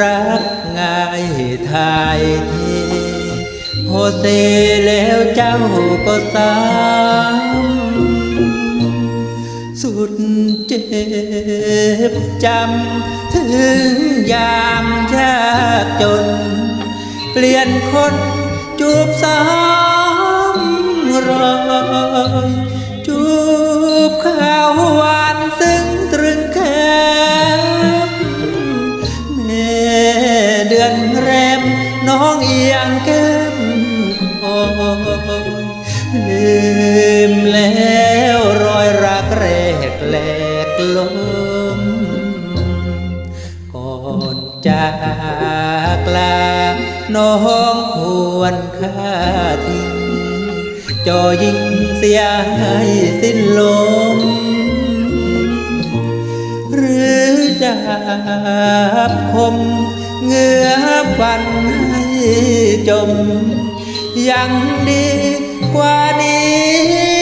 รักง่ายทายเทโฮเซแล้วเจ้าก็สำสุดเจ็บจำถึงยามยากจน เปลี่ยนคนจูบสามรอยจูบข้าววาน องเอียงแก้มคอยลืมแล้วรอยรักแรกแหลกลมก่อนจากลาน้องควรค่าทิ้งจอยิงเสียให้สิ้นลม หรือดาบคม จม ยังดีกว่านี้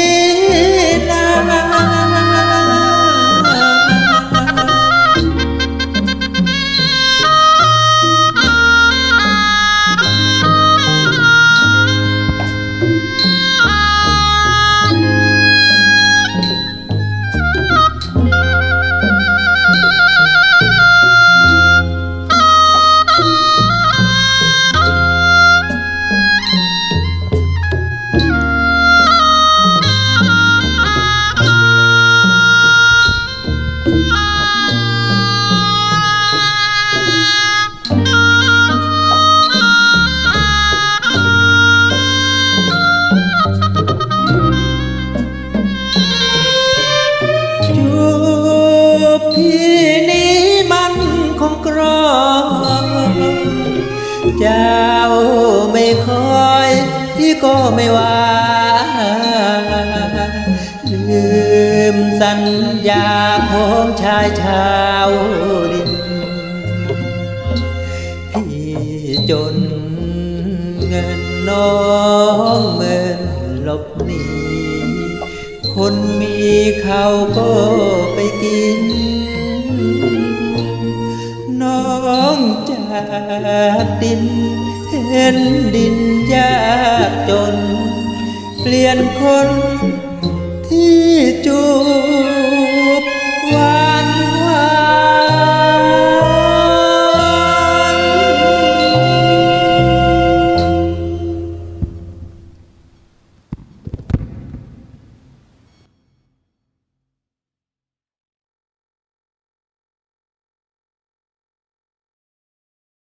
เจ้าไม่คอยพี่ก็ไม่ว่า ลืมสัญญาของชายชาวดินพี่จนเงินน้องเมินหลบหนีคนมีเขาก็ไปกินากดิน เห็นดินยากจน เปลี่ยนคนที่จู